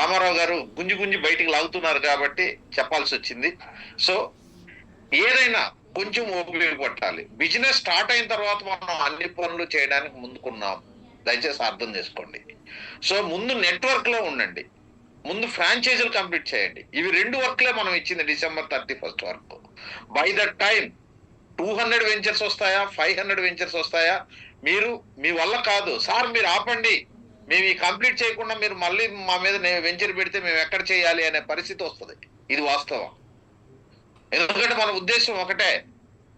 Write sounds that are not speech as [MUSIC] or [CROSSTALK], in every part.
రామారావు గారు గుంజి గుంజి బయటికి లాగుతున్నారు కాబట్టి చెప్పాల్సి వచ్చింది. సో ఏదైనా కొంచెం ఓపిక బిజినెస్ స్టార్ట్ అయిన తర్వాత మనం అన్ని పనులు చేయడానికి ముందుకున్నాం. దయచేసి అర్థం చేసుకోండి. సో ముందు నెట్వర్క్లో ఉండండి. ముందు ఫ్రాంచైజీలు కంప్లీట్ చేయండి. ఇవి రెండు వర్క్లే మనం ఇచ్చింది డిసెంబర్ థర్టీ ఫస్ట్ వరకు. By the time two hundred ventures వస్తాయా? ఫైవ్ హండ్రెడ్ వెంచర్స్ వస్తాయా? మీరు మీ వల్ల కాదు. సార్ మీరు ఆపండి. మేము ఈ కంప్లీట్ చేయకుండా మీరు మళ్ళీ మా మీద వెంచర్ పెడితే మేము ఎక్కడ చేయాలి అనే పరిస్థితి వస్తుంది. ఇది వాస్తవం. ఎందుకంటే మన ఉద్దేశం ఒకటే.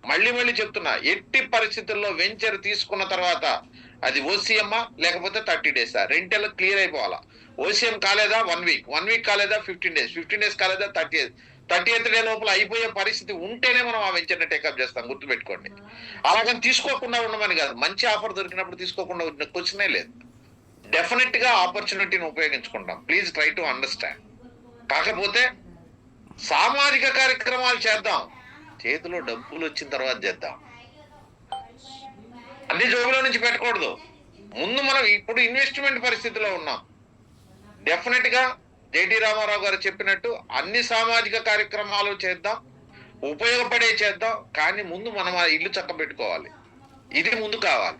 మళ్ళీ మళ్ళీ చెప్తున్నా ఎట్టి పరిస్థితుల్లో వెంచర్ తీసుకున్న తర్వాత అది ఓసీఎమ్మా లేకపోతే థర్టీ డేసా రెంటెల్ క్లియర్ అయిపోవాలా? ఓసీఎం కాలేదా? One week. వన్ వీక్ కాలేదా? Fifteen days. ఫిఫ్టీన్ డేస్ కాలేదా? Thirty days. Thirty eighth day లోపల అయిపోయే పరిస్థితి ఉంటేనే మనం ఆ వెంచర్ని టేకప్ చేస్తాం. గుర్తుపెట్టుకోండి. అలాగని తీసుకోకుండా ఉండమని కాదు. మంచి ఆఫర్ దొరికినప్పుడు తీసుకోకుండా క్వశ్చనే లేదు. డెఫినెట్గా ఆపర్చునిటీని ఉపయోగించుకుంటాం. ప్లీజ్ ట్రై టు అండర్స్టాండ్ కాకపోతే సామాజిక కార్యక్రమాలు చేద్దాం. చేతిలో డబ్బులు వచ్చిన తర్వాత చేద్దాం. అన్ని జోబులో నుంచి పెట్టకూడదు. ముందు మనం ఇప్పుడు ఇన్వెస్ట్మెంట్ పరిస్థితిలో ఉన్నాం. డెఫినెట్గా జేటి రామారావు గారు చెప్పినట్టు అన్ని సామాజిక కార్యక్రమాలు చేద్దాం. ఉపయోగపడే చేద్దాం. కానీ ముందు మనం ఆ ఇల్లు చక్క పెట్టుకోవాలి ఇది ముందు కావాలి.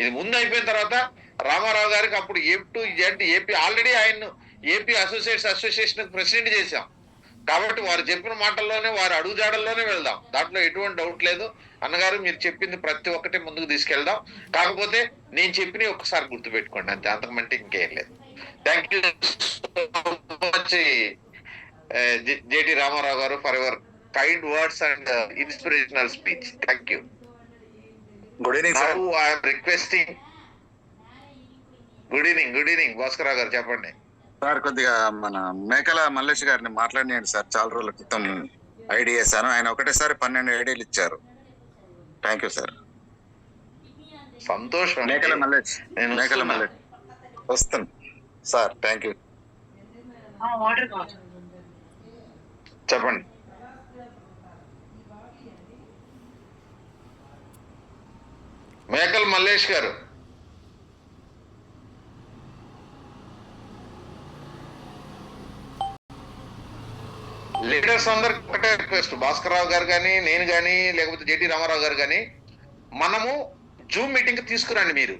ఇది ముందు అయిపోయిన తర్వాత రామారావు గారికి అప్పుడు A to Z AP already ఆయన ఏపీ అసోసియేట్స్ అసోసియేషన్ ప్రెసిడెంట్ చేశాం. కాబట్టి వారు చెప్పిన మాటల్లోనే వారి అడుగుజాడల్లోనే వెళ్దాం. దాంట్లో ఎటువంటి డౌట్ లేదు. అన్నగారు మీరు చెప్పింది ప్రతి ఒక్కటి ముందుకు తీసుకెళ్దాం. కాకపోతే నేను చెప్పిన ఒక్కసారి గుర్తుపెట్టుకోండి అంతే. అంతకుమంటే ఇంకేం లేదు. Thank you much JT Ramarao garu for ever kind words and inspirational speech thank you good evening I'm requesting good evening good evening Bhaskar garu చెప్పండి. సార్ కొద్దిగా మన మేకల మల్లేష్ గారిని మాట్లాడినాడు సార్. చాలా రోజుల క్రితం ఐడి చేశాను ఆయన ఒకటేసారి పన్నెండు ఐడియాలు ఇచ్చారు. థ్యాంక్ యూ సార్ సంతోషం. మేకల మల్లేష్. నేను మేకల. మల్లేష్. వస్తుంది సార్ థ్యాంక్ యూ చెప్పండి. మేకల్ మల్లేష్ గారు. లీడర్స్ అందరికి ఒకటే రిక్వెస్ట్ భాస్కర్ రావు గారు కానీ నేను కానీ లేకపోతే జేటీ రామారావు గారు కానీ మనము జూమ్ మీటింగ్ తీసుకురండి మీరు.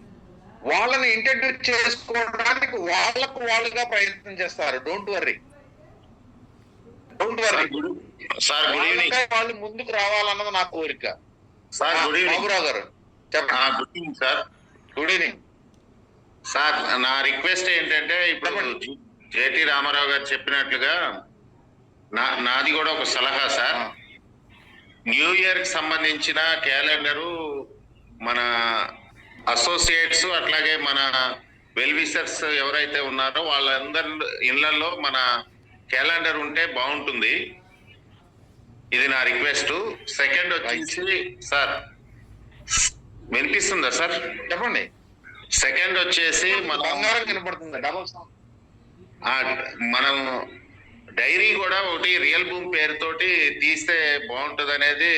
వాళ్ళని ఇంట్రడ్యూస్ చేసుకోవడానికి వాళ్ళకు వాళ్ళుగా ప్రయత్నం చేస్తారు. Don't worry don't worry sir good evening వాళ్ళకై వాళ్ళు ముందుకు రావాలన్నది నా కోరిక. Sir good evening Baburao garu చెప్పండి. Good evening sir good evening sir నా రిక్వెస్ట్ ఏంటంటే ఇప్పుడు జేటి రామారావు గారు చెప్పినట్లుగా నా నాది కూడా ఒక సలహా సార్. న్యూ ఇయర్కి సంబంధించిన క్యాలెండరు మన అసోసియేట్స్ అట్లాగే మన వెల్ విషర్స్ ఎవరైతే ఉన్నారో వాళ్ళందరి ఇళ్ళలో మన క్యాలెండర్ ఉంటే బాగుంటుంది. ఇది నా రిక్వెస్ట్. సెకండ్ వచ్చేసి సార్ వినిపిస్తుందా సార్? చెప్పండి. సెకండ్ వచ్చేసి మనం మనం డైరీ కూడా ఒకటి రియల్ భూమి పేరుతోటి తీస్తే బాగుంటుంది అనేది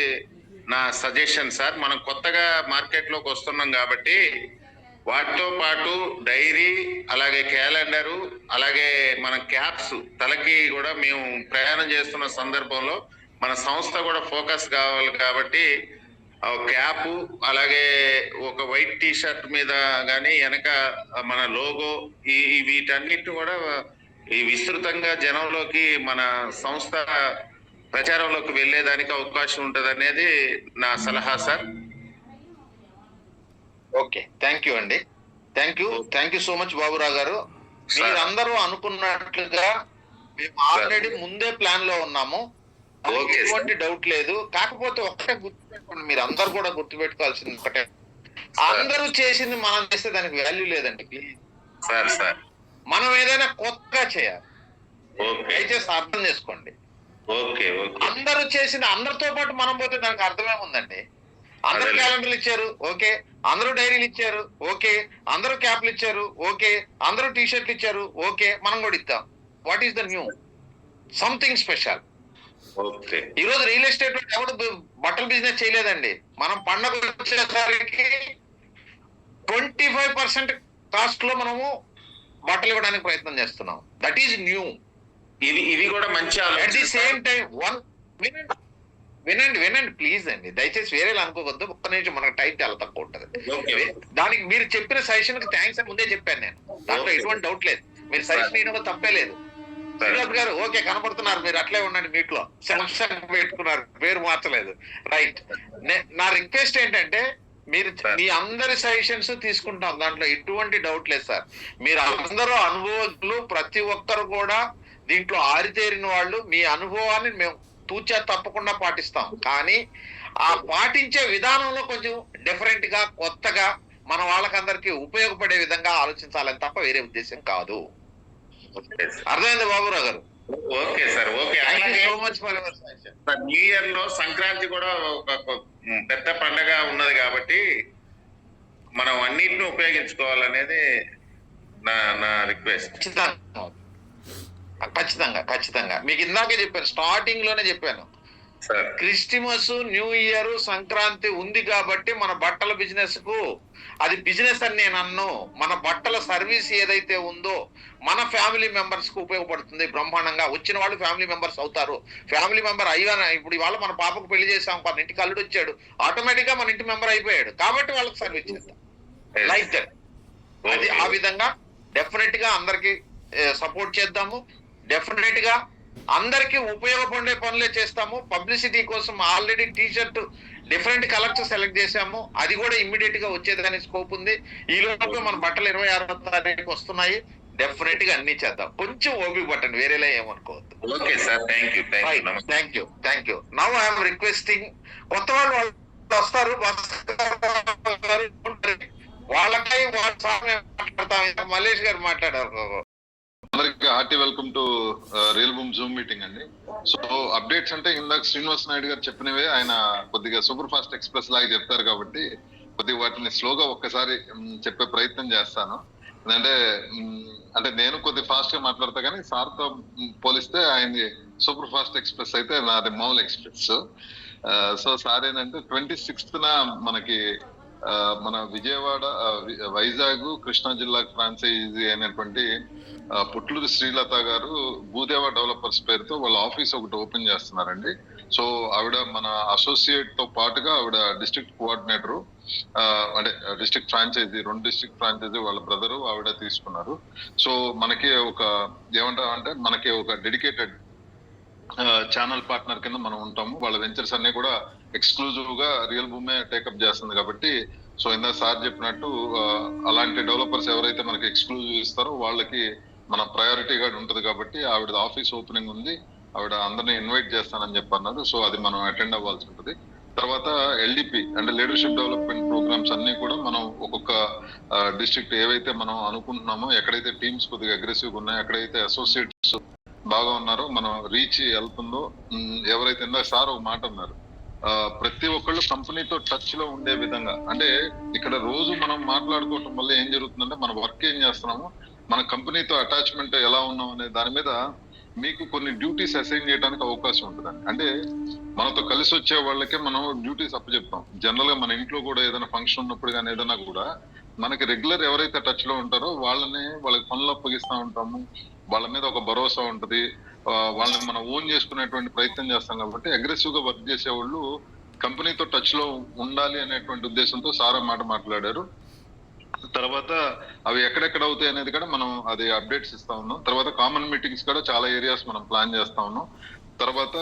నా సజెషన్ సార్. మనం కొత్తగా మార్కెట్లోకి వస్తున్నాం కాబట్టి వాటితో పాటు డైరీ అలాగే క్యాలెండరు అలాగే మన క్యాప్స్ తలకి కూడా మేము ప్రయాణం చేస్తున్న సందర్భంలో మన సంస్థ కూడా ఫోకస్ కావాలి కాబట్టి క్యాప్ అలాగే ఒక వైట్ టీ షర్ట్ మీద కానీ వెనక మన లోగో ఈ ఈ వీటన్నిటిని కూడా ఈ విస్తృతంగా జనంలోకి మన సంస్థ ప్రచారంలోకి వెళ్ళేదానికి అవకాశం ఉంటది అనేది నా సలహా సార్. ఓకే. థ్యాంక్ యూ అండి. Thank you. Thank you so much Baburao garu. మీరందరూ అనుకున్నట్లుగా మేము ఆల్రెడీ ముందే ప్లాన్లో ఉన్నాము. ఎటువంటి డౌట్ లేదు. కాకపోతే ఒక్కటే గుర్తుపెట్టుకోండి మీరు అందరు కూడా గుర్తుపెట్టుకోవాల్సింది ఒకటే. అందరూ చేసింది మనం చేస్తే దానికి వాల్యూ లేదండి సార్ సార్. మనం ఏదైనా కొత్తగా చేయాలి. దయచేసి అర్థం చేసుకోండి. అందరూ చేసిన అందరితో పాటు మనం పోతే దానికి అర్థమే ఉందండి. అందరూ. క్యాలెండర్లు ఇచ్చారు ఓకే. అందరూ డైరీలు ఇచ్చారు ఓకే. అందరూ క్యాప్లు ఇచ్చారు ఓకే. అందరూ టీ షర్ట్లు ఇచ్చారు ఓకే. మనం కూడా ఇద్దాం. What is the new something special ఈ రోజు రియల్ ఎస్టేట్ బ- బట్టల బిజినెస్ చేయలేదండి. మనం పండగ వచ్చేసరికి ట్వంటీ ఫైవ్ పర్సెంట్ కాస్ట్లో మనము బట్టలు ఇవ్వడానికి ప్రయత్నం చేస్తున్నాం. దట్ ఈజ్ న్యూ ఇది ఇది కూడా మంచి at the same time one వినండి వినండి వినండి ప్లీజ్ అండి. దయచేసి వేరేలా అనుకోవద్దు. ఒక్క నిమిషం మనకు టైం చాలా తక్కువ ఉంటది. ఓకే దానికి మీరు చెప్పిన సజెషన్కి థ్యాంక్స్ అని ముందే చెప్పాను నేను. దాంట్లో. ఎటువంటి డౌట్ లేదు. మీరు సజెషన్ ఇవ్వడం తప్పే లేదు. శ్రీనివాస్ గారు ఓకే కనపడుతున్నారు. మీరు అట్లే ఉండండి మీట్లో. సెలక్షన్ పెట్టుకున్నారు. పేరు మార్చలేదు. రైట్ నా రిక్వెస్ట్ ఏంటంటే మీరు. మీ అందరి సజెషన్స్ తీసుకుంటాం. దాంట్లో ఎటువంటి డౌట్ లేదు సార్ మీరు అందరూ అనుభవజ్ఞులు ప్రతి ఒక్కరు కూడా దీంట్లో ఆరితేరిన వాళ్ళు. మీ అనుభవాన్ని మేము తూచా తప్పకుండా పాటిస్తాం. కానీ ఆ పాటించే విధానంలో కొంచెం డిఫరెంట్గా కొత్తగా మన వాళ్ళకందరికీ ఉపయోగపడే విధంగా ఆలోచించాలని తప్ప వేరే ఉద్దేశం కాదు. అర్థమైంది Baburao garu? Okay sir okay. So much for suggestion new ఇయర్లో సంక్రాంతి కూడా ఒక పెద్ద పండగ ఉన్నది కాబట్టి మనం అన్నిటిని ఉపయోగించుకోవాలనేది నా నా రిక్వెస్ట్. ఖచ్చితంగా. ఖచ్చితంగా ఖచ్చితంగా. మీకు ఇందాకే చెప్పాను స్టార్టింగ్లోనే చెప్పాను. Sir Christmas new year Sankranti ఉంది కాబట్టి మన బట్టల బిజినెస్కు అది బిజినెస్ అని నేను అన్ను. మన బట్టల సర్వీస్ ఏదైతే ఉందో మన ఫ్యామిలీ మెంబర్స్కు ఉపయోగపడుతుంది బ్రహ్మాండంగా. వచ్చిన వాళ్ళు ఫ్యామిలీ మెంబర్స్ అవుతారు. ఫ్యామిలీ మెంబర్ అయ్యాన ఇప్పుడు ఇవాళ మన పాపకు పెళ్ళి చేసాం మన ఇంటికి అల్లుడు వచ్చాడు. ఆటోమేటిక్గా మన ఇంటి మెంబర్ అయిపోయాడు. కాబట్టి వాళ్ళకి సర్వీస్ చేద్దాం లైక్ దట్ అది ఆ విధంగా డెఫినెట్గా అందరికి సపోర్ట్ చేద్దాము. డెఫినెట్గా అందరికి ఉపయోగపడే పనులే చేస్తాము. పబ్లిసిటీ కోసం already T shirt different colours select చేశాము. అది కూడా ఇమ్మీడియట్గా వచ్చేదాని స్కోప్ ఉంది. ఈ లోపు మన బట్టలు ఇరవై ఆరో తారీఖు వస్తున్నాయి. డెఫినెట్గా అన్ని చేద్దాం. కొంచెం ఓపిక పట్టండి వేరేలా ఏమనుకోవద్దు. Okay sir thank you thank you thank you now I'm requesting కొత్త వాళ్ళు వాళ్ళు వస్తారు. వాళ్ళకై వాళ్ళ మాట్లాడతాం. మల్లేష్ గారు మాట్లాడారు. Hearty welcome to Real Boom Zoom meeting అండి. సో అప్డేట్స్ అంటే ఇందాక శ్రీనివాస్ నాయుడు గారు చెప్పినవే ఆయన కొద్దిగా సూపర్ ఫాస్ట్ ఎక్స్ప్రెస్ లాగా చెప్తారు కాబట్టి కొద్దిగా వాటిని స్లోగా ఒక్కసారి చెప్పే ప్రయత్నం చేస్తాను. ఎందుకంటే అంటే నేను కొద్ది ఫాస్ట్గా మాట్లాడతా కానీ సార్తో పోలిస్తే ఆయన సూపర్ ఫాస్ట్ ఎక్స్ప్రెస్ అయితే నాది మామూలు ఎక్స్ప్రెస్. సో సార్ ఏంటంటే ట్వంటీ సిక్స్త్ మనకి మన విజయవాడ వైజాగ్ కృష్ణా జిల్లా ఫ్రాంచైజీ అయినటువంటి పుట్లూరు శ్రీలత గారు భూదేవ డెవలపర్స్ పేరుతో వాళ్ళ ఆఫీస్ ఒకటి ఓపెన్ చేస్తున్నారండి. సో ఆవిడ మన అసోసియేట్తో పాటుగా ఆవిడ డిస్ట్రిక్ట్ కోఆర్డినేటరు అంటే డిస్ట్రిక్ట్ ఫ్రాంచైజీ రెండు డిస్ట్రిక్ట్ ఫ్రాంచైజీ వాళ్ళ బ్రదరు ఆవిడ తీసుకున్నారు. సో మనకి ఒక ఏమంటాం అంటే మనకి ఒక డెడికేటెడ్ ఛానల్ పార్ట్నర్ కింద మనం ఉంటాము. వాళ్ళ వెంచర్స్ అన్ని కూడా ఎక్స్క్లూజివ్గా రియల్ భూమే టేకప్ చేస్తుంది కాబట్టి సో ఇందా సార్ చెప్పినట్టు అలాంటి డెవలపర్స్ ఎవరైతే మనకి ఎక్స్క్లూజివ్ ఇస్తారో వాళ్ళకి మన ప్రయారిటీగా ఉంటది కాబట్టి ఆవిడ ఆఫీస్ ఓపెనింగ్ ఉంది ఆవిడ అందరిని ఇన్వైట్ చేస్తానని చెప్పి అన్నారు సో అది మనం అటెండ్ అవ్వాల్సి ఉంటుంది. తర్వాత ఎల్డిపి అంటే లీడర్షిప్ డెవలప్మెంట్ ప్రోగ్రామ్స్ అన్ని కూడా మనం ఒక్కొక్క డిస్ట్రిక్ట్ ఏవైతే మనం అనుకుంటున్నామో ఎక్కడైతే టీమ్స్ కొద్దిగా అగ్రెసివ్ ఉన్నాయో ఎక్కడైతే అసోసియేట్స్ బాగా ఉన్నారో మనం రీచ్ వెళ్తుందో ఎవరైతే ఇందాక సార్ ఒక మాట అన్నారు ప్రతి ఒక్కళ్ళు కంపెనీతో టచ్లో ఉండే విధంగా. అంటే ఇక్కడ రోజు మనం మాట్లాడుకోవటం వల్ల ఏం జరుగుతుందంటే మన వర్క్ ఏం చేస్తున్నాము మన కంపెనీతో అటాచ్మెంట్ ఎలా ఉన్నాం అనే దాని మీద మీకు కొన్ని డ్యూటీస్ అసైన్ చేయడానికి అవకాశం ఉంటుందండి. అంటే మనతో కలిసి వచ్చే వాళ్ళకే మనం డ్యూటీస్ అప్పచెప్తాం. జనరల్గా మన ఇంట్లో కూడా ఏదైనా ఫంక్షన్ ఉన్నప్పుడు కానీ ఏదైనా కూడా మనకి రెగ్యులర్ ఎవరైతే టచ్లో ఉంటారో వాళ్ళని వాళ్ళకి పనులు అప్పగిస్తా ఉంటాము. వాళ్ళ మీద ఒక భరోసా ఉంటది. వాళ్ళని మనం ఓన్ చేసుకునేటువంటి ప్రయత్నం చేస్తాం కాబట్టి అగ్రెసివ్గా వర్క్ చేసే వాళ్ళు కంపెనీతో టచ్లో ఉండాలి అనేటువంటి ఉద్దేశంతో సారా మాట మాట్లాడారు. తర్వాత అవి ఎక్కడెక్కడ అవుతాయి అనేది కూడా మనం అది అప్డేట్స్ ఇస్తా ఉన్నాం. తర్వాత కామన్ మీటింగ్స్ కూడా చాలా ఏరియాస్ మనం ప్లాన్ చేస్తా ఉన్నాం. తర్వాత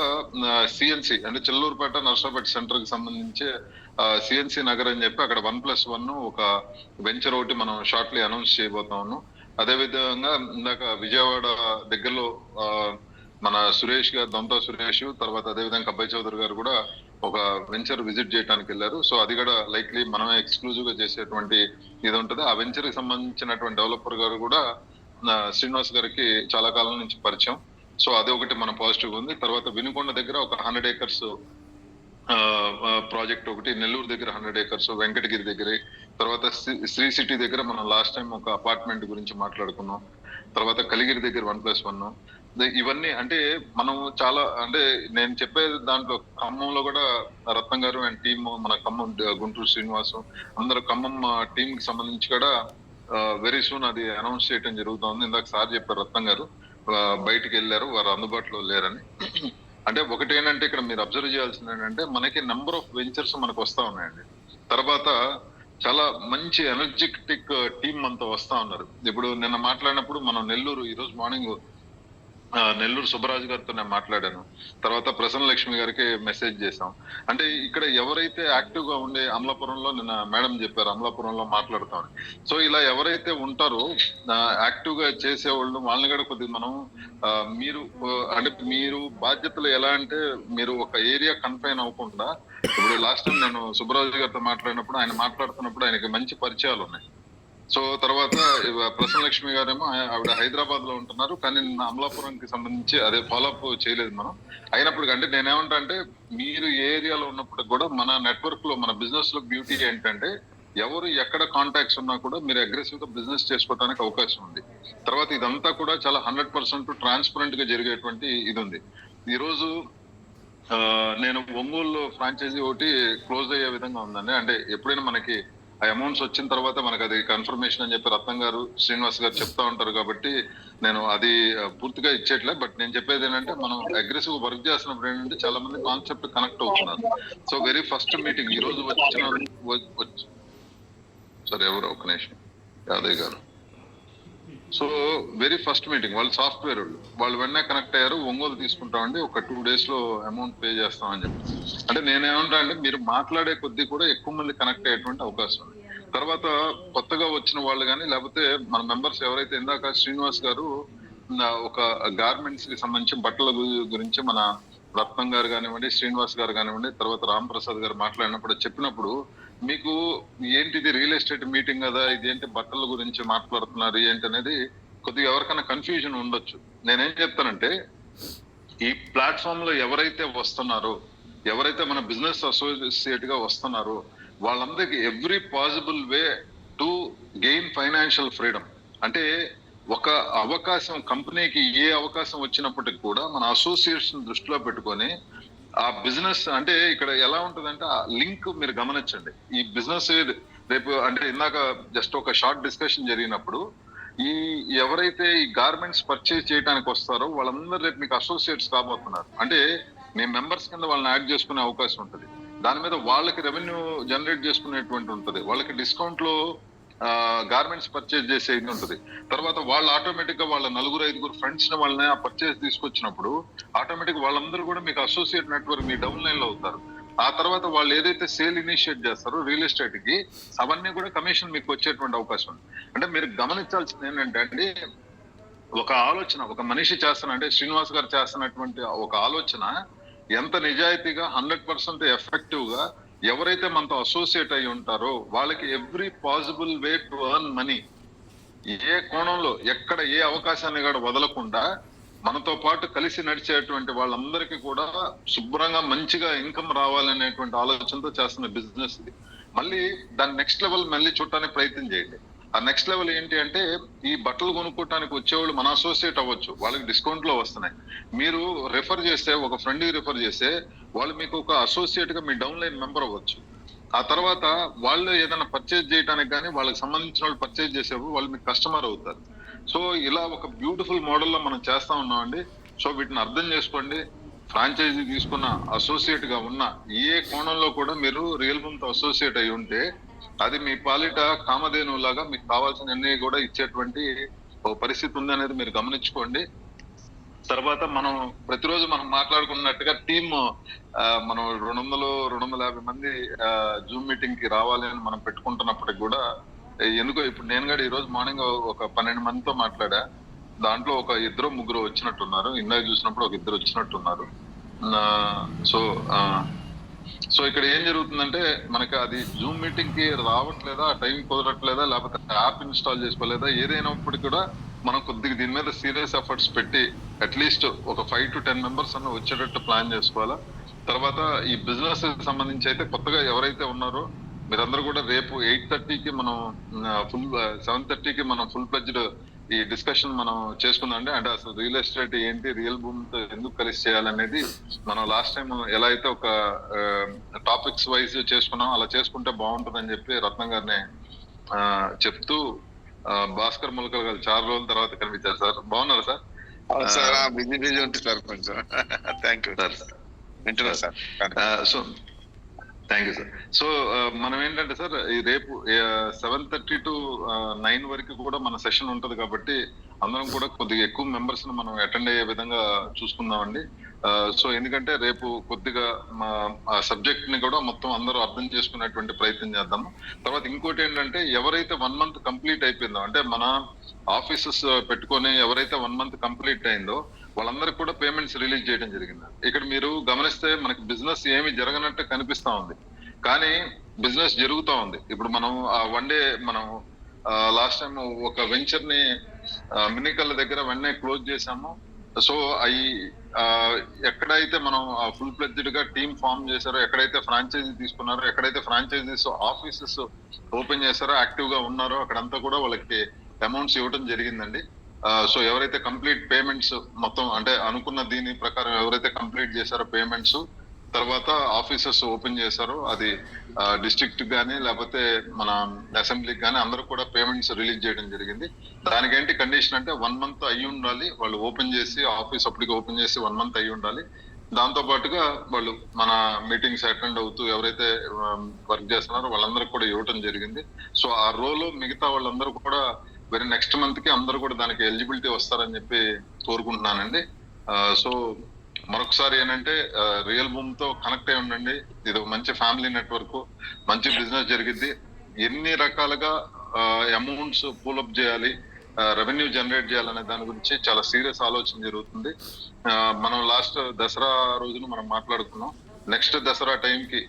సిఎన్సి అంటే చెల్లూరుపేట నర్సాపేట సెంటర్కి సంబంధించి సిఎన్సి నగర్ అని చెప్పి అక్కడ వన్ ప్లస్ వన్ ఒక వెంచర్ ఒకటి మనం షార్ట్లీ అనౌన్స్ చేయబోతా ఉన్నాం. అదే విధంగా ఇందాక విజయవాడ దగ్గరలో మన సురేష్ గారు దొంత సురేష్ తర్వాత అదే విధంగా అబ్బాయి చౌదరి గారు కూడా ఒక వెంచర్ విజిట్ చేయడానికి వెళ్ళారు. సో అది కూడా లైక్లీ మనమే ఎక్స్క్లూజివ్గా చేసేటువంటి ఇది ఉంటుంది. ఆ వెంచర్కి సంబంధించినటువంటి డెవలపర్ గారు కూడా శ్రీనివాస్ గారికి చాలా కాలం నుంచి పరిచయం. సో అది ఒకటి మన పాజిటివ్ ఉంది. తర్వాత వినుకొండ దగ్గర ఒక హండ్రెడ్ ఏకర్స్ ప్రాజెక్ట్ ఒకటి నెల్లూరు దగ్గర హండ్రెడ్ ఏకర్స్ వెంకటగిరి దగ్గర. తర్వాత శ్రీ- శ్రీ సిటీ దగ్గర మనం లాస్ట్ టైం ఒక అపార్ట్మెంట్ గురించి మాట్లాడుకున్నాం. తర్వాత కలిగిరి దగ్గర వన్ ప్లస్ వన్. ఇవన్నీ అంటే మనం చాలా అంటే నేను చెప్పే దాంట్లో ఖమ్మంలో కూడా రత్నం గారు అండ్ టీమ్ మన ఖమ్మం గుంటూరు శ్రీనివాసం అందరూ ఖమ్మం టీం కి సంబంధించి కూడా వెరీ సూన్ అది అనౌన్స్ చేయడం జరుగుతుంది. ఇందాక సార్ చెప్పారు రత్నం గారు ఆ, బయటికి వెళ్ళారు వారు అందుబాటులో లేరని. అంటే ఒకటి ఏంటంటే ఇక్కడ మీరు అబ్జర్వ్ చేయాల్సింది ఏంటంటే మనకి నెంబర్ ఆఫ్ వెంచర్స్ మనకు వస్తా ఉన్నాయండి. తర్వాత చాలా మంచి ఎనర్జెటిక్ టీం అంతా వస్తా ఉన్నారు. ఇప్పుడు నిన్న మాట్లాడినప్పుడు మనం నెల్లూరు ఈ రోజు మార్నింగ్ నెల్లూరు సుబ్బరాజు గారితో నేను మాట్లాడాను. తర్వాత ప్రసన్న లక్ష్మి గారికి మెసేజ్ చేశాం. అంటే ఇక్కడ ఎవరైతే యాక్టివ్గా ఉండే అమలాపురంలో నిన్న మేడం చెప్పారు అమలాపురంలో మాట్లాడతామని. సో ఇలా ఎవరైతే ఉంటారో యాక్టివ్గా చేసేవాళ్ళు వాళ్ళని కూడా కొద్దిగా మనం ఆ, మీరు అంటే మీరు బాధ్యతలు ఎలా అంటే మీరు ఒక ఏరియా కన్ఫైన్ అవ్వకుండా ఇప్పుడు లాస్ట్ టైం నేను సుబ్బరాజు గారితో మాట్లాడినప్పుడు ఆయన మాట్లాడుతున్నప్పుడు ఆయనకి మంచి పరిచయాలు ఉన్నాయి. సో తర్వాత ప్రసన్నలక్ష్మి ప్రసన్న లక్ష్మి గారేమో ఆవిడ హైదరాబాద్లో ఉంటున్నారు. కానీ నిన్న అమలాపురంకి సంబంధించి అదే ఫాలోఅప్ చేయలేదు మనం. అయినప్పుడు అంటే నేనేమంటా అంటే మీరు ఏ ఏరియాలో ఉన్నప్పుడు కూడా మన నెట్వర్క్లో మన బిజినెస్లో బ్యూటీ ఏంటంటే ఎవరు ఎక్కడ కాంటాక్ట్స్ ఉన్నా కూడా మీరు అగ్రెసివ్గా బిజినెస్ చేసుకోవడానికి అవకాశం ఉంది. తర్వాత ఇదంతా కూడా చాలా హండ్రెడ్ పర్సెంట్ ట్రాన్స్పరెంట్గా జరిగేటువంటి ఇది ఉంది. ఈరోజు నేను ఒంగోలు ఫ్రాంచైజీ ఒకటి క్లోజ్ అయ్యే విధంగా ఉందండి. అంటే ఎప్పుడైనా మనకి ఆ అమౌంట్స్ వచ్చిన తర్వాత మనకు అది కన్ఫర్మేషన్ అని చెప్పి రత్నం గారు శ్రీనివాస్ గారు చెప్తా ఉంటారు కాబట్టి నేను అది పూర్తిగా ఇచ్చేట్లే. బట్ నేను చెప్పేది ఏంటంటే మనం అగ్రెసివ్ వర్క్ చేస్తున్నప్పుడు ఏంటంటే చాలా మంది కాన్సెప్ట్ కనెక్ట్ అవుతున్నారు. సో వెరీ ఫస్ట్ మీటింగ్ ఈ రోజు వచ్చిన సరే ఎవరు? ఒక నిమిషం. Yadaiah garu. So very first meeting వాళ్ళు సాఫ్ట్వేర్ వాళ్ళు. వాళ్ళు వెంటనే కనెక్ట్ అయ్యారు ఒంగోలు తీసుకుంటామండి ఒక టూ డేస్లో అమౌంట్ పే చేస్తామని చెప్పి. అంటే నేనేమంటా అంటే మీరు మాట్లాడే కొద్దీ కూడా ఎక్కువ మంది కనెక్ట్ అయ్యేటువంటి అవకాశం ఉంది. తర్వాత కొత్తగా వచ్చిన వాళ్ళు కానీ లేకపోతే మన మెంబర్స్ ఎవరైతే ఇందాక శ్రీనివాస్ గారు ఒక గార్మెంట్స్కి సంబంధించి బట్టల గురించి మన రత్నం గారు కానివ్వండి శ్రీనివాస్ గారు కానివ్వండి తర్వాత రామ్ ప్రసాద్ గారు మాట్లాడినప్పుడు చెప్పినప్పుడు మీకు ఏంటిది రియల్ ఎస్టేట్ మీటింగ్ కదా ఇదేంటి బట్టల గురించి మాట్లాడుతున్నారు ఏంటి అనేది కొద్దిగా ఎవరికైనా కన్ఫ్యూజన్ ఉండొచ్చు. నేనేం చెప్తానంటే ఈ ప్లాట్ఫామ్లో ఎవరైతే వస్తున్నారో ఎవరైతే మన బిజినెస్ అసోసియేట్గా వస్తున్నారో వాళ్ళందరికీ every possible way to gain financial freedom అంటే ఒక అవకాశం కంపెనీకి ఏ అవకాశం వచ్చినప్పటికి కూడా మన అసోసియేషన్ దృష్టిలో పెట్టుకొని ఆ బిజినెస్ అంటే ఇక్కడ ఎలా ఉంటుందంటే ఆ లింక్ మీరు గమనించండి. ఈ బిజినెస్ రేపు అంటే ఇందాక జస్ట్ ఒక షార్ట్ డిస్కషన్ జరిగినప్పుడు ఈ ఎవరైతే ఈ గార్మెంట్స్ పర్చేజ్ చేయడానికి వస్తారో వాళ్ళందరూ రేపు మీకు అసోసియేట్స్ కాబోతున్నారు. అంటే మీ మెంబర్స్ కింద వాళ్ళని యాడ్ చేసుకునే అవకాశం ఉంటుంది. దాని మీద వాళ్ళకి రెవెన్యూ జనరేట్ చేసుకునేటువంటి ఉంటుంది. వాళ్ళకి డిస్కౌంట్లో గార్మెంట్స్ పర్చేజ్ చేసే ఇది ఉంటుంది. తర్వాత వాళ్ళు ఆటోమేటిక్గా వాళ్ళ నలుగురు ఐదుగురు ఫ్రెండ్స్ని వాళ్ళని ఆ పర్చేజ్ తీసుకొచ్చినప్పుడు ఆటోమేటిక్ వాళ్ళందరూ కూడా మీకు అసోసియేట్ నెట్వర్క్ మీ డౌన్ లైన్లో అవుతారు. ఆ తర్వాత వాళ్ళు ఏదైతే సేల్ ఇనిషియేట్ చేస్తారో రియల్ ఎస్టేట్కి అవన్నీ కూడా కమిషన్ మీకు వచ్చేటువంటి అవకాశం ఉంది. అంటే మీరు గమనించాల్సింది ఏంటంటే అండి ఒక ఆలోచన ఒక మనిషి చేస్తున్న అంటే శ్రీనివాస్ గారు చేస్తున్నటువంటి ఒక ఆలోచన ఎంత నిజాయితీగా హండ్రెడ్ పర్సెంట్ ఎఫెక్టివ్గా ఎవరైతే మనతో అసోసియేట్ అయి ఉంటారో వాళ్ళకి every possible way to earn money ఏ కోణంలో ఎక్కడ ఏ అవకాశాన్ని కూడా వదలకుండా మనతో పాటు కలిసి నడిచేటువంటి వాళ్ళందరికీ కూడా శుభ్రంగా మంచిగా ఇన్కమ్ రావాలనేటువంటి ఆలోచనతో చేస్తున్న బిజినెస్ ఇది. మళ్ళీ దాని నెక్స్ట్ లెవెల్ మళ్ళీ చూడటానికి ప్రయత్నం చేయండి. ఆ నెక్స్ట్ లెవెల్ ఏంటి అంటే ఈ బట్టలు కొనుక్కోవటానికి వచ్చేవాళ్ళు మన అసోసియేట్ అవ్వచ్చు. వాళ్ళకి డిస్కౌంట్లో వస్తున్నాయి. మీరు రిఫర్ చేస్తే ఒక ఫ్రెండ్ రిఫర్ చేస్తే వాళ్ళు మీకు ఒక అసోసియేట్గా మీ డౌన్ లైన్ మెంబర్ అవ్వచ్చు. ఆ తర్వాత వాళ్ళు ఏదైనా పర్చేజ్ చేయడానికి కానీ వాళ్ళకి సంబంధించిన వాళ్ళు పర్చేజ్ చేసేప్పుడు వాళ్ళు మీకు కస్టమర్ అవుతారు. సో ఇలా ఒక బ్యూటిఫుల్ మోడల్లో మనం చేస్తా ఉన్నామండి. సో వీటిని అర్థం చేసుకోండి. ఫ్రాంచైజీ తీసుకున్న అసోసియేట్గా ఉన్న ఏ కోణంలో కూడా మీరు రియల్తో అసోసియేట్ అయి ఉంటే అది మీ పాలిట కామధేను లాగా మీకు కావాల్సిన అన్ని కూడా ఇచ్చేటువంటి ఒక పరిస్థితి ఉంది అనేది మీరు గమనించుకోండి. తర్వాత మనం ప్రతిరోజు మనం మాట్లాడుకున్నట్టుగా టీమ్ మనం రెండు వందలు రెండు వందల యాభై మంది జూమ్ మీటింగ్కి రావాలి అని మనం పెట్టుకుంటున్నప్పటికి కూడా ఎందుకో ఇప్పుడు నేను కూడా ఈ రోజు మార్నింగ్ ఒక పన్నెండు మందితో మాట్లాడా. దాంట్లో ఒక ఇద్దరు ముగ్గురు వచ్చినట్టున్నారు. ఇందాక చూసినప్పుడు ఒక ఇద్దరు వచ్చినట్టున్నారు. సో సో ఇక్కడ ఏం జరుగుతుందంటే మనకి అది జూమ్ మీటింగ్కి రావట్లేదా టైం కుదరట్లేదా లేకపోతే యాప్ ఇన్స్టాల్ చేసుకోలేదా ఏదైనప్పటికీ కూడా మనం కొద్దిగా దీని మీద సీరియస్ ఎఫర్ట్స్ పెట్టి అట్లీస్ట్ ఒక ఫైవ్ టు టెన్ మెంబర్స్ అన్న వచ్చేటట్టు ప్లాన్ చేసుకోవాలా. తర్వాత ఈ బిజినెస్ సంబంధించి అయితే కొత్తగా ఎవరైతే ఉన్నారో మీరందరూ కూడా రేపు ఎయిట్ థర్టీకి మనం ఫుల్ సెవెన్ థర్టీకి మనం ఫుల్ ప్లెజ్డ్ ఈ డిస్కషన్ మనం చేసుకుందాం అంటే అసలు రియల్ ఎస్టేట్ ఏంటి రియల్ భూమితో ఎందుకు కలిసి చేయాలనేది మనం లాస్ట్ టైం ఎలా అయితే ఒక టాపిక్స్ వైజ్ చేసుకున్నాం అలా చేసుకుంటే బాగుంటుందని చెప్పి రత్నం గారిని చెప్తూ భాస్కర్ ములకల్ గారు చాలా రోజుల తర్వాత కనిపించారు సార్. బాగున్నారు సార్? సార్ బిజీ బిజీ ఉంటుంది సార్ కొంచెం. [LAUGHS] థ్యాంక్ యూ సార్ వింటున్నా sir. So thank you sir so మనం ఏంటంటే సార్ ఈ రేపు సెవెన్ థర్టీ టు నైన్ వరకు కూడా మన సెషన్ ఉంటది కాబట్టి అందరం కూడా కొద్దిగా ఎక్కువ మెంబర్స్ని మనం అటెండ్ అయ్యే విధంగా చూసుకుందామండి. సో ఎందుకంటే రేపు కొద్దిగా మా సబ్జెక్ట్ని కూడా మొత్తం అందరూ అర్థం చేసుకునేటువంటి ప్రయత్నం చేద్దాము. తర్వాత ఇంకోటి ఏంటంటే ఎవరైతే వన్ మంత్ కంప్లీట్ అయిపోయిందో అంటే మన ఆఫీసెస్ పెట్టుకొని ఎవరైతే వన్ మంత్ కంప్లీట్ అయిందో వాళ్ళందరికీ కూడా పేమెంట్స్ రిలీజ్ చేయడం జరిగింది. ఇక్కడ మీరు గమనిస్తే మనకి బిజినెస్ ఏమి జరగనట్టు కనిపిస్తా ఉంది. కానీ బిజినెస్ జరుగుతూ ఉంది. ఇప్పుడు మనం ఆ వన్ డే మనం లాస్ట్ టైం ఒక వెంచర్ని మినికల్ దగ్గర వెంటనే క్లోజ్ చేసాము సో అవి ఎక్కడైతే మనం ఫుల్ ఫ్లెడ్జ్డ్గా టీమ్ ఫామ్ చేశారో ఎక్కడైతే ఫ్రాంచైజీ తీసుకున్నారో ఎక్కడైతే ఫ్రాంచైజీస్ ఆఫీసెస్ ఓపెన్ చేశారో యాక్టివ్గా ఉన్నారో అక్కడంతా కూడా వాళ్ళకి అమౌంట్స్ ఇవ్వడం జరిగిందండి. సో ఎవరైతే కంప్లీట్ పేమెంట్స్ మొత్తం అంటే అనుకున్న దీని ప్రకారం ఎవరైతే కంప్లీట్ చేశారో పేమెంట్స్ తర్వాత ఆఫీసెస్ ఓపెన్ చేశారో అది డిస్ట్రిక్ట్ కానీ లేకపోతే మన అసెంబ్లీకి కానీ అందరూ కూడా పేమెంట్స్ రిలీజ్ చేయడం జరిగింది. దానికేంటి కండిషన్ అంటే వన్ మంత్ అయ్యి ఉండాలి వాళ్ళు ఓపెన్ చేసి ఆఫీస్ అప్పటికి ఓపెన్ చేసి వన్ మంత్ అయ్యి ఉండాలి. దాంతో పాటుగా వాళ్ళు మన మీటింగ్స్ అటెండ్ అవుతూ ఎవరైతే వర్క్ చేస్తున్నారో వాళ్ళందరికీ కూడా ఇవ్వటం జరిగింది. సో ఆ రోలో మిగతా వాళ్ళందరూ కూడా వెరీ నెక్స్ట్ మంత్కి అందరూ కూడా దానికి ఎలిజిబిలిటీ వస్తారని చెప్పి కోరుకుంటున్నానండి. సో మరొకసారి ఏంటంటే రియల్ భూమ్తో కనెక్ట్ అయి ఉండండి. ఇది మంచి ఫ్యామిలీ నెట్వర్క్ మంచి బిజినెస్ జరిగిద్ది. ఎన్ని రకాలుగా అమౌంట్స్ పూలప్ చేయాలి రెవెన్యూ జనరేట్ చేయాలనే దాని గురించి చాలా సీరియస్ ఆలోచన జరుగుతుంది. మనం లాస్ట్ దసరా రోజున మనం మాట్లాడుకున్నాం. నెక్స్ట్ దసరా టైంకి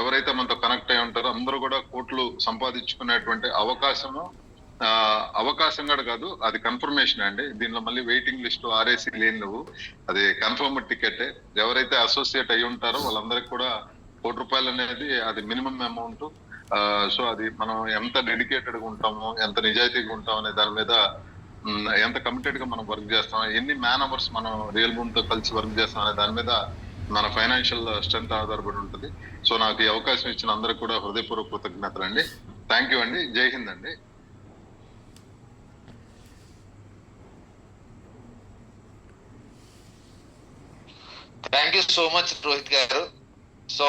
ఎవరైతే మనతో కనెక్ట్ అయి ఉంటారో అందరూ కూడా కోట్లు సంపాదించుకునేటువంటి అవకాశము అవకాశం కూడా కాదు. అది కన్ఫర్మేషన్ అండి. దీనిలో మళ్ళీ వెయిటింగ్ లిస్ట్ ఆర్ఏసీ లేని నువ్వు. అది కన్ఫర్మ్ టికెట్ ఎవరైతే అసోసియేట్ అయి ఉంటారో వాళ్ళందరికి కూడా కోటి రూపాయలు అనేది అది మినిమం అమౌంట్ సో అది మనం ఎంత డెడికేటెడ్గా ఉంటాము ఎంత నిజాయితీగా ఉంటాం అనే దాని మీద ఎంత కమిటెడ్గా మనం వర్క్ చేస్తాం ఎన్ని మ్యాన్ అవర్స్ మనం రియల్ భూమ్తో కలిసి వర్క్ చేస్తాం అనే దాని మీద మన ఫైనాన్షియల్ స్ట్రెంత్ ఆధారపడి ఉంటుంది. సో నాకు ఈ అవకాశం ఇచ్చిన అందరికి కూడా హృదయపూర్వక కృతజ్ఞతలు అండి థ్యాంక్ యూ అండి. జై హింద్ అండి. Thank you so much Rohit garu. So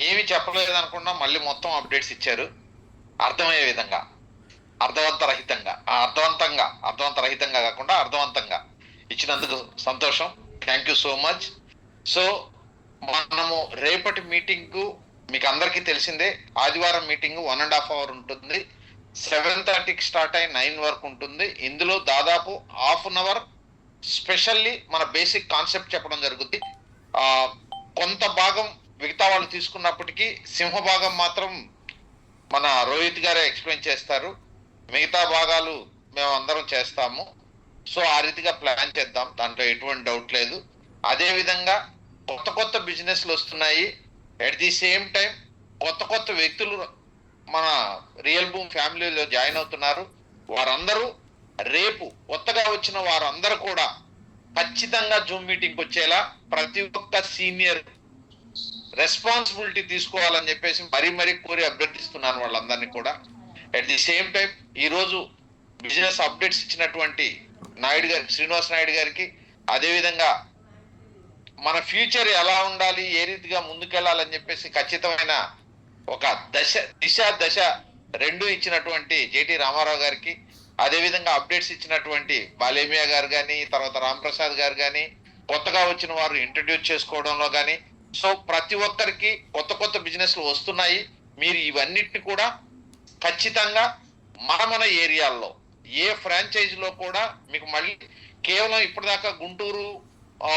ఏమి చెప్పలేదు అనుకున్నా మళ్ళీ మొత్తం అప్డేట్స్ ఇచ్చారు. అర్థమయ్యే విధంగా అర్థవంత రహితంగా ఆ, అర్థవంతంగా అర్థవంత రహితంగా కాకుండా అర్థవంతంగా ఇచ్చినందుకు సంతోషం. Thank you so much so మనము రేపటి మీటింగ్ మీకు అందరికీ తెలిసిందే ఆదివారం meeting one and half hour ఉంటుంది. సెవెన్ థర్టీకి స్టార్ట్ అయ్యి నైన్ వరకు ఉంటుంది. ఇందులో దాదాపు హాఫ్ అన్ అవర్ స్పెషల్లీ మన బేసిక్ కాన్సెప్ట్ చెప్పడం జరుగుతుంది కొంత భాగం మిగతా వాళ్ళు తీసుకున్నప్పటికీ సింహ భాగం మాత్రం మన రోహిత్ గారే ఎక్స్ప్లెయిన్ చేస్తారు. మిగతా భాగాలు మేము అందరం చేస్తాము. సో ఆ రీతిగా ప్లాన్ చేద్దాం. దాంట్లో ఎటువంటి డౌట్ లేదు. అదేవిధంగా కొత్త కొత్త బిజినెస్లు వస్తున్నాయి. ఎట్ ది సేమ్ టైం కొత్త కొత్త వ్యక్తులు మన రియల్ భూమ్ ఫ్యామిలీలో జాయిన్ అవుతున్నారు. వారందరూ రేపు కొత్తగా వచ్చిన వారందరూ కూడా ఖచ్చితంగా జూమ్ మీటింగ్ వచ్చేలా ప్రతి ఒక్క సీనియర్ రెస్పాన్సిబిలిటీ తీసుకోవాలని చెప్పేసి మరీ మరీ కోరి అభ్యర్థిస్తున్నాను వాళ్ళందరినీ కూడా. అట్ ది సేమ్ టైం ఈ రోజు బిజినెస్ అప్డేట్స్ ఇచ్చినటువంటి నాయుడు గారి శ్రీనివాస్ నాయుడు గారికి అదేవిధంగా మన ఫ్యూచర్ ఎలా ఉండాలి ఏ రీతిగా ముందుకెళ్ళాలని చెప్పేసి ఖచ్చితమైన ఒక దశ దిశ దశ రెండు ఇచ్చినటువంటి జేటి రామారావు గారికి అదేవిధంగా అప్డేట్స్ ఇచ్చినటువంటి బాలేమియా గారు కానీ తర్వాత రాంప్రసాద్ గారు కానీ కొత్తగా వచ్చిన వారు ఇంట్రడ్యూస్ చేసుకోవడంలో కానీ సో ప్రతి ఒక్కరికి కొత్త కొత్త బిజినెస్లు వస్తున్నాయి. మీరు ఇవన్నిటిని కూడా ఖచ్చితంగా మన మన ఏరియాల్లో ఏ ఫ్రాంచైజీలో కూడా మీకు మళ్ళీ కేవలం ఇప్పటిదాకా గుంటూరు ఆ,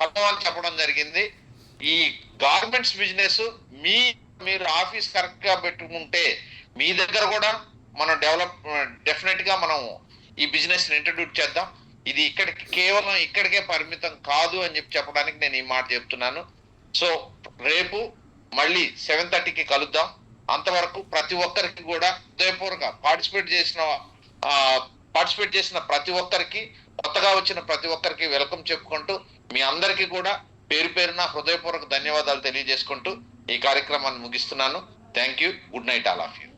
అని చెప్పడం జరిగింది. ఈ గార్మెంట్స్ బిజినెస్ మీ మీరు ఆఫీస్ కరెక్ట్గా పెట్టుకుంటే మీ దగ్గర కూడా మనం డెవలప్ డెఫినెట్గా మనం ఈ బిజినెస్ ఇంట్రడ్యూట్ చేద్దాం. ఇది ఇక్కడికి కేవలం ఇక్కడికే పరిమితం కాదు అని చెప్పి చెప్పడానికి నేను ఈ మాట చెప్తున్నాను. సో రేపు మళ్ళీ సెవెన్ థర్టీకి కలుద్దాం. అంతవరకు ప్రతి ఒక్కరికి కూడా హృదయపూర్వక పార్టిసిపేట్ చేసిన పార్టిసిపేట్ చేసిన ప్రతి ఒక్కరికి కొత్తగా వచ్చిన ప్రతి ఒక్కరికి వెల్కమ్ చెప్పుకుంటూ మీ అందరికీ కూడా పేరు పేరున హృదయపూర్వక ధన్యవాదాలు తెలియజేసుకుంటూ ఈ కార్యక్రమాన్ని ముగిస్తున్నాను. Thank you good night all of you